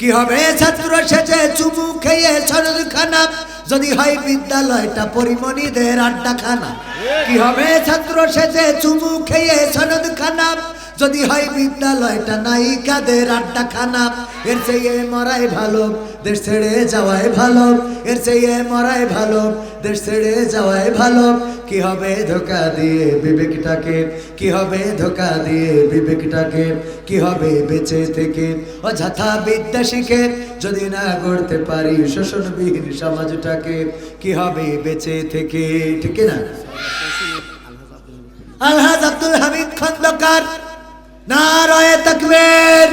কি হবে? ছাত্র সেজে চুমু খেয়ে সনদ খানা যদি হয় বিদ্যালয়টা পরিমণিদের আড্ডা খানা কি হবে? ছাত্র সেজে চুমু খেয়ে সনদ খানা যদি হয় বিদ্যালয়টা নায়িকাদের আড্ডা খানা এর চেয়ে মরাই ভালো। দেশ ছেড়ে যাওয়াই ভালো, এর চেয়ে মরাই ভালো, দেশ ছেড়ে যাওয়াই ভালো। কি হবে ধোকা দিয়ে বিবেকটাকে? কি হবে ধোকা দিয়ে বিবেকটাকে? কি হবে বেঁচে থেকে? অযথা বিদ্যা শিখে যদি না গড়তে পারি শোষণবিহীন সমাজটাকে, কি হবে বেঁচে থেকে? ঠিক না আলহাজ আব্দুল হামিদ খন্দকার, নারায়ে তাকবীর।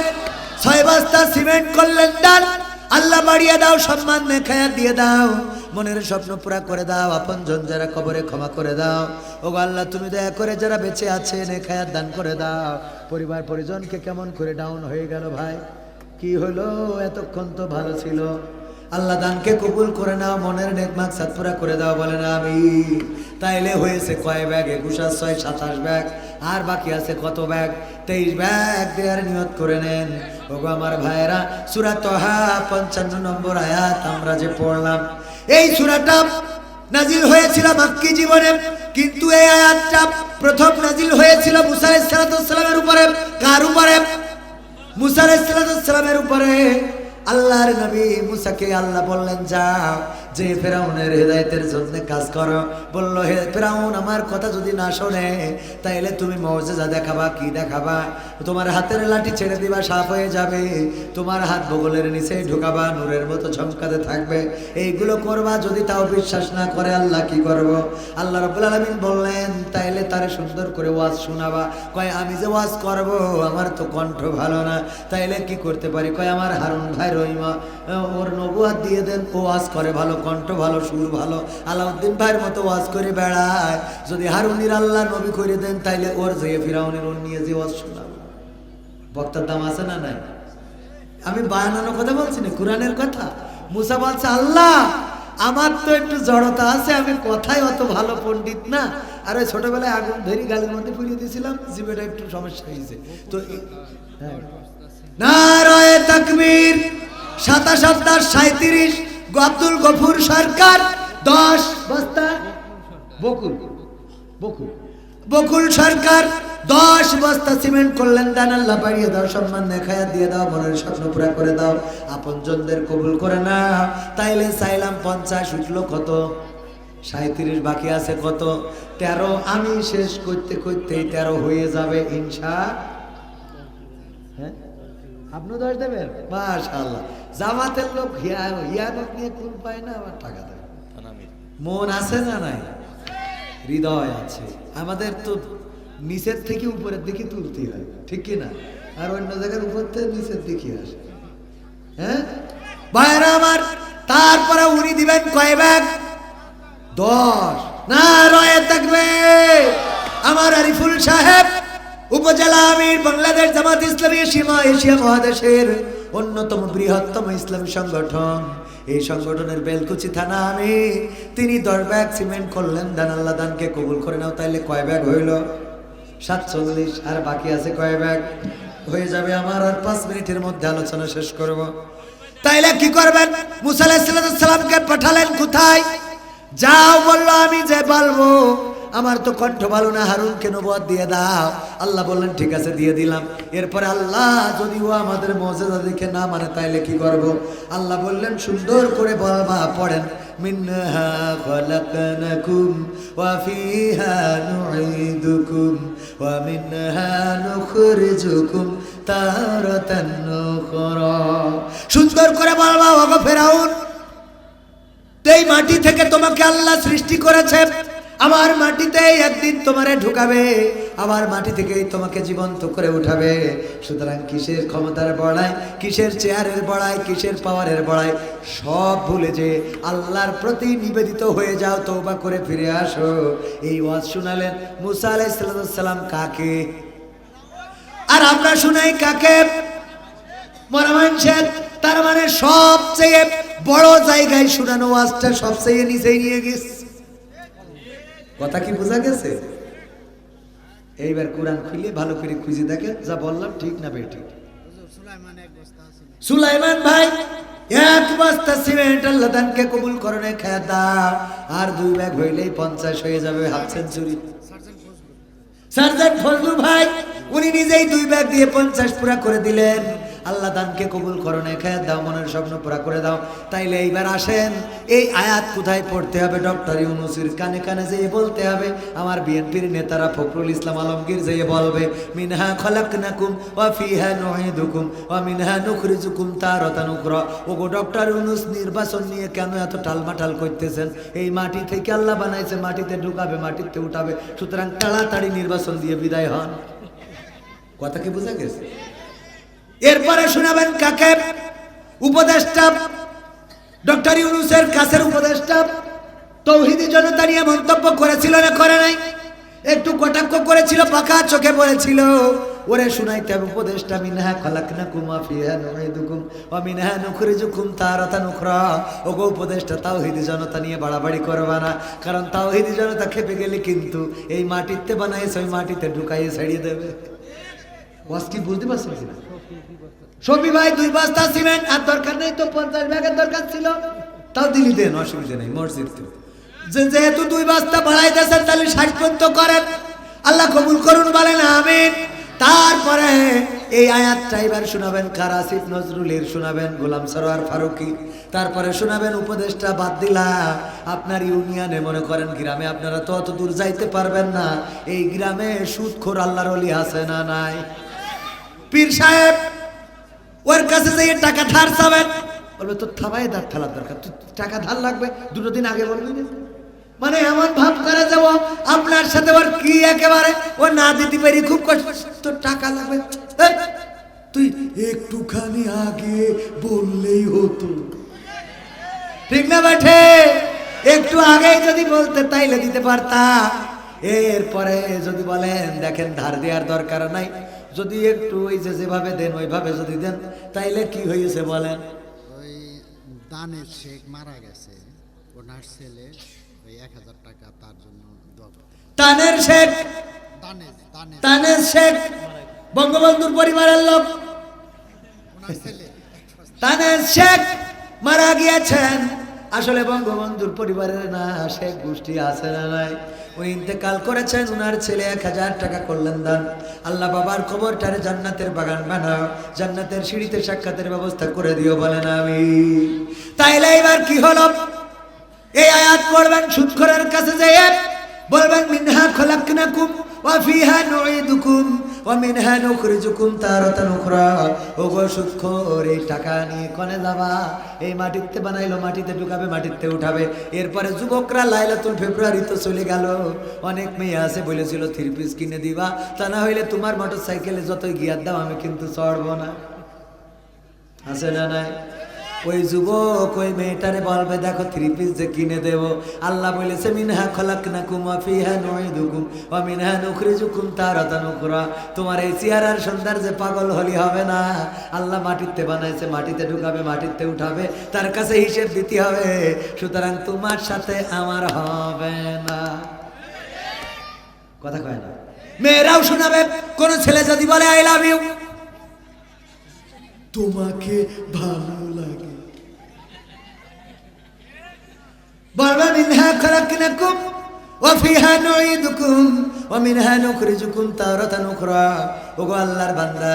ছয় বস্তা সিমেন্ট করলেন দান আল্লাহ বাড়িয়ে দাও, সম্মান নেখায়া দিয়ে দাও। মনের স্বপ্ন পুরা করে দাও আপন জন যারা কবরে ক্ষমা করে দাও। ও আল্লাহ, তুমি দয়া করে যারা বেঁচে আছে নেখায়াত দান করে দাও। পরিবার পরিজনকে কেমন করে ডাউন হয়ে গেল ভাই? কি হলো? এতক্ষণ তো ভালো ছিল। আল্লাহ দানকে কবুল করে নাও, মনের নেকমাক সাতপুরা করে দাও বলে না আমি তাইলে হয়েছে কয় ব্যাগ? একুশ ছয়, সাতাশ ব্যাগ। আর বাকি আছে কত ব্যাগ? তেইশ ব্যাগ দেওয়ার নিয়ত করে নেন। ওগো আমার ভাইয়েরা সুরা তহা, পঞ্চান্ন নম্বর আয়াত আমরা যে পড়লাম। এই সুরাটা নাজিল হয়েছিল মাক্কি জীবনে, কিন্তু এই আয়াতটা প্রথম নাজিল হয়েছিল মুসা সালামের উপরে। কার উপরে? মুসা সালামের উপরে। আল্লাহর নবী মুসাকে আল্লাহ বললেন, যাও যে ফেরাউনের হেদায়তের জন্য কাজ করো। বলল, হে ফেরাউন, আমার কথা যদি না শোনে, তাইলে তুমি মৌজেজা দেখাবা, কি দেখাবা? তোমার হাতের লাঠি ছেড়ে দিবা সাপ হয়ে যাবে। তোমার হাত বগলের নিচে ঢুকাবা, নূরের মতো ঝমকাতে থাকবে। এইগুলো করবা যদি তাও বিশ্বাস না করে, আল্লাহ কি করব? আল্লাহ রব্বুল আলমিন বললেন, তাইলে তারে সুন্দর করে ওয়াজ শোনাবা। কয়, আমি যে ওয়াজ করব, আমার তো কণ্ঠ ভালো না। তাইলে কি করতে পারি? কয়, আমার হারুন ভাই রহিমা ওর নবুয়াদ দিয়ে দেন, ও ওয়াজ করে ভালো কণ্ঠ ভালো, সুর ভালো, আলাউদ্দিন ভাইয়ের মতো ওয়াজ করে বেড়ায়। যদি হারুনির আল্লাহ নবী করে দেন, তাইলে ওর যে ফিরাউনের, ওর নিয়ে যে ওয়াজ শোনাবো। বক্তার দাম আছে না নাই? আমি বায়ানানোর কথা বলছি না, কোরআনের কথা? মুসা বলছে, আল্লাহ, আমার তো একটু জড়তা আছে, আমি কথাই অত ভালো পণ্ডিত না। আর ওই ছোটবেলায় আগুন ধরি গালের মধ্যে পুড়িয়ে দিয়েছিলাম জীবেটা একটু সমস্যা হয়েছে। তো হ্যাঁ। নারায়ে তাকবীর, সাতাশ সাতাশ সাঁত্রিশ আব্দুল গফুর সরকার, দশ বস্তা বকুল বকুল বকুল সরকার, দশ বস্তা সিমেন্ট করলেন, দান আল্লাহ বাড়িয়ে দাও, সম্মান দেখায়া দিয়ে দাও, মনের স্বপ্ন পুরা করে দাও। আপন জনদের কবুল করে না, তাইলে চাইলাম পঞ্চাশ, উঠল কত? সাঁত্রিশ বাকি আছে কত? তেরো, আমি শেষ করতে করতেই তেরো হয়ে যাবে, ইনশা হ্যাঁ? আপনি দশ দেবেন মাশাল্লাহ জামাতের লোক হিয়া হিয়া লোক নিয়ে কুল পায় না, আবার টাকা দেয়। মন আছে না নাই? হৃদয় আছে। আমাদের তো নিচের থেকে উপরের দিকে তুলতে হয়, ঠিক কি না? আর অন্য জায়গার উপর থেকে নিচের দিকে আসে। হ্যাঁ? ভাইরা আমার, তারপরে উনি দিবেন কয় ব্যাগ? দশ। না, রয়ে থাকবে। আমার আরিফুল সাহেব উপজেলা আমির বাংলাদেশ জামাত ইসলামী সীমা এশিয়া মহাদেশের অন্যতম বৃহত্তম ইসলামী সংগঠন। এই সংগঠনের বেলকুচি থানা আমি। তিনি দশ ব্যাগ সিমেন্ট করলেন, দান আল্লাহ দানকে কবুল করে নাও, তাইলে কয় ব্যাগ হইল? সাতচল্লিশ, আর বাকি আছে কয় ব্যাগ? হয়ে যাবে আমার, আর পাঁচ মিনিটের মধ্যে আলোচনা শেষ করব। তাইলে কি করবেন? মুসা সালামকে পাঠালেন কোথায়? যাও বলল, আমি যে বলব আমার তো কণ্ঠ ভালো না, হারুনকে নবদ দিয়ে দাও। আল্লাহ বললেন, ঠিক আছে, দিয়ে দিলাম। এরপরে আল্লাহ যদি ও আমাদের মর্যাদা দেখে না মানে তাইলে কি করব? আল্লাহ বললেন, সুন্দর করে বাবা পড়েন। সুন্দর করে বলবা, ওগো ফেরাউন এই মাটি থেকে তোমাকে আল্লাহ সৃষ্টি করেছে। আমার মাটিতে একদিন তোমারে ঢুকাবে, আমার মাটি থেকেই তোমাকে জীবন্ত করে উঠাবে। সুতরাং কিসের ক্ষমতার বড়ায় কিসের চেয়ারের বড়ায় কিসের পাওয়ারের বড়ায় সব ভুলে যে আল্লাহর প্রতি নিবেদিত হয়ে যাও তৌবা করে ফিরে আসো। এই ওয়াজ শুনালেন মুসা আলাইসালাম কাকে? আর আমরা শুনাই কাকে? তার মানে সবচেয়ে বড় জায়গায় শুনানো ওয়াজটা সবচেয়ে নিচেই নিয়ে গেছে। কথা কি বোঝা গেছে? এইবার কোরআন খুলে ভালো করে খুঁজে দেখেন যা বললাম ঠিক না বেঠিক। সুলাইমান ভাই এক বস্তা সিমেন্ট আল্লাহ দানকে কবুল করনে খেয়ে আর দুই ব্যাগ হইলেই পঞ্চাশ হয়ে যাবে হাফ সেঞ্চুরি। সার্জেন্ট ফজলু ভাই উনি নিজেই দুই ব্যাগ দিয়ে পঞ্চাশ পুরা করে দিলেন। আল্লাহ দানকে কবুল করো না খেয়ে দাও, মনের স্বপ্ন পুরা করে দাও। তাইলে এইবার আসেন, এই আয়াত কোথায় পড়তে হবে? ডক্টর ইউনুসির কানে কানে যেয়ে বলতে হবে, আমার বিএনপির নেতারা ফখরুল ইসলাম আলমগীর যেয়ে বলবে, মিনহা খলাকনাকুম ওয়া ফিহা নুঈদুকুম ওয়া মিনহা নুখরিজুকুম তারাতান উখরা। ওগো ডক্টর ইউনুস, নির্বাচন নিয়ে কেন এত টালমাটাল করতেছেন? এই মাটি থেকে আল্লাহ বানাইছে, মাটিতে ঢুকাবে, মাটিতে উঠাবে, সুতরাং তাড়াতাড়ি নির্বাচন দিয়ে বিদায় হন। কথা কি বোঝা গেছে? এরপরে শোনাবেন কাকে? উপদেষ্টা ডক্টর ইউনুসের কাছের উপদেষ্টা। তৌহিদি জনতা নিয়ে মন্তব্য করেছিল না করে নাই? একটু কটাক্ষ করেছিল, পাকা চোখে পড়েছিল ওরে শুনাইতে হবে উপদেষ্টা, মিনহা খলাকনা কুমা ফিহা নুইদুকুম ওয়া মিনহা নুখরিজুকুম তারাতান উখরা। ওগো উপদেষ্টা তাওহীদি জনতা নিয়ে বাড়াবাড়ি করবা না, কারণ তাওহীদি জনতা খেপে গেলে কিন্তু এই মাটিতে বানাইছে, ওই মাটিতে ঢুকাইয়ে ছাড়িয়ে দেবে। ওয়াজ কি বুঝতে পারছেন কিনা? সবি ভাই দুই বস্তা সিমেন্ট, আর দরকার নেই তো পঞ্চাশ ব্যাগের দরকার ছিল। তাও দিলি দেন, অসুবিধা নেই, মসজিদ তো। যেহেতু দুই বস্তা বাড়াইতেছেন, তাহলে ষাট করেন। আল্লাহ কবুল করুন, বলেন আমিন। তারপরে এই আয়াতটা এবার শোনাবেন কারাসিফ নজরুলের শোনাবেন গোলাম সরোয়ার ফারুকি। তারপরে শোনাবেন উপদেশটা বাদ দিলা আপনার ইউনিয়নে মনে করেন গ্রামে আপনারা তো অত দূর যাইতে পারবেন না। এই গ্রামে সুদখোর আল্লাহর অলি আছে না নাই? পীর সাহেব ওর কাছে যেয়ে টাকা ধার চাবেন, বলবে, তোর থাবাই ধার ঠেলার দরকার টাকা ধার লাগবে, দুটো দিন আগে বলবি মানে এমন ভাব করে যাব আপনার সাথে ওর কি একেবারে, ও না দিতে পারি খুব কষ্ট। টাকা লাগবে? তুই একটুখানি আগে বললেই হতো। ঠিক না বেঠে একটু আগেই যদি বলতে তাইলে দিতে পারতা। এরপরে যদি বলেন, দেখেন, ধার দেওয়ার দরকার নাই। যদি একটু ওই যে যেভাবে দেন ওইভাবে যদি দেন তাইলে কি হয়েছে বলেন? ওই দানের শেখ মারা গেছে ওনার ছেলে ওই এক হাজার টাকা তার জন্য তানের শেখ? তানের শেখ? বঙ্গবন্ধুর পরিবারের লোক? তানের শেখ মারা গিয়েছেন। আসলে বঙ্গবন্ধুর পরিবারের না শেখ গোষ্ঠী আছে না নাই। উনি ইন্তেকাল করেছেন, উনার ছেলে এক হাজার টাকা করলেন দান। আল্লাহ বাবার খবরটারে জান্নাতের বাগান বানাও, জান্নাতের সিঁড়িতে সাক্ষাতের ব্যবস্থা করে দিও বলেন আমি তাইলে এবার কি হলো? এই আয়াত পড়বেন সুৎখরের কাছে যেয়ে, বলবেন, মিনহা খলাকনাকুম ওয়া ফিহা নুঈদুকুম ওয়া মিনহা নুখরিজুকুম তারাতান উখরা। ওগো সুৎখর, এই টাকা নিয়ে কোনে যাবা? এই মাটিতে বানাইলো, মাটিতে ঢুকাবে, মাটিতে উঠাবে। এরপরে যুবকরা লাইলাতুল ফেব্রুয়ারি তো চলে গেল। অনেক মেয়ে আছে, বলেছিল, থ্রি পিস কিনে দিবা। তা না হইলে তোমার মোটর সাইকেলে যতই গিয়ার দাও, আমি কিন্তু চড়বো না। আছে না নাই? ওই যুবক, ওই মেয়েটারে বলবে, দেখো থ্রি পিস যে কিনে দেব। আল্লাহ বলেছে, মিনহা খলাক না কুমা ফিহা নয় দুকুম ও মিনহা নুখরি জুকুম তারতা নুখরা তোমার এই চেয়ারার যে পাগল হলি হবে না। আল্লাহ মাটিতে বানাইছে, মাটিতে ঢুকাবে, মাটিতে উঠাবে, তার কাছে হিসেব দিতে হবে। সুতরাং তোমার সাথে আমার হবে না। কথা কয় না। মেয়েরাও শোনাবে, কোন ছেলে যদি বলে আই লাভ ইউ তোমাকে ভালো লাগে। বলবে মিনহা খলাকনাকুম, ওয়া ফিহা নুঈদুকুম, ওয়া মিনহা নুখরিজুকুম তারাতান উখরা। ওগো আল্লাহর বান্দা,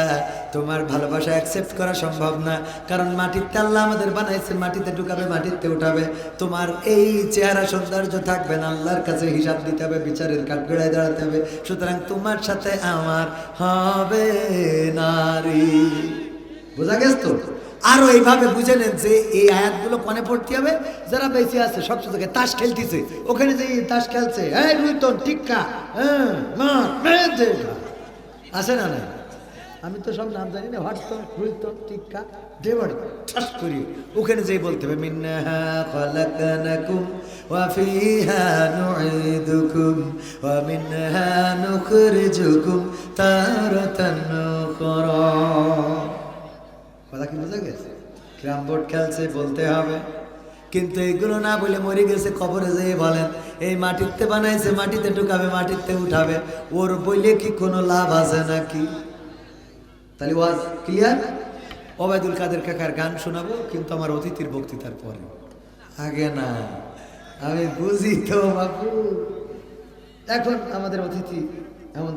তোমার ভালোবাসা অ্যাকসেপ্ট করা সম্ভব না, কারণ মাটিতে আল্লাহ আমাদের বানাইছে, মাটিতে ঢুকাবে, মাটিতে উঠাবে। তোমার এই চেহারা সৌন্দর্য থাকবে না, আল্লাহর কাছে হিসাব দিতে হবে, বিচারের কাঠগড়ায় দাঁড়াতে হবে। সুতরাং তোমার সাথে আমার হবে নারী। বোঝা গেছে তো? আরও এইভাবে বুঝে নেন যে এই আয়াতগুলো কনে পড়তে হবে? যারা বেশি আছে, সব জায়গায় তাস খেলতেছে। ওখানে যে তাস খেলছে, এই রুইতন টিক্কা হ্যাঁ আছে না না আমি তো সব নাম জানি না হটতন রুইতন টিক্কা দেবাড়ি ঠাস করি। ওখানে যেই বলতে হবে মিন্নাহা খলাকনাকুম ওয়া ফিহা নুঈদুকুম ওয়া মিনহা নুখরিজুকুম তারাতান উখরা। কথা কি বোঝা গেছে? ক্রাম বোর্ড খেলছে, বলতে হবে। কিন্তু এইগুলো না বলে মরে গেছে, কবরে যেয়ে বলেন, এই মাটিতে বানাইছে, মাটিতে ঢুকাবে, মাটিতে উঠাবে। ওর বইলে কি কোনো লাভ আছে নাকি? তাহলে ওয়াজ ক্লিয়ার ওবায়দুল কাদের কাকার গান শোনাবো, কিন্তু আমার অতিথির বক্তৃতার পরে। আগে না, আমি বুঝি তো বাবু এখন আমাদের অতিথি এমন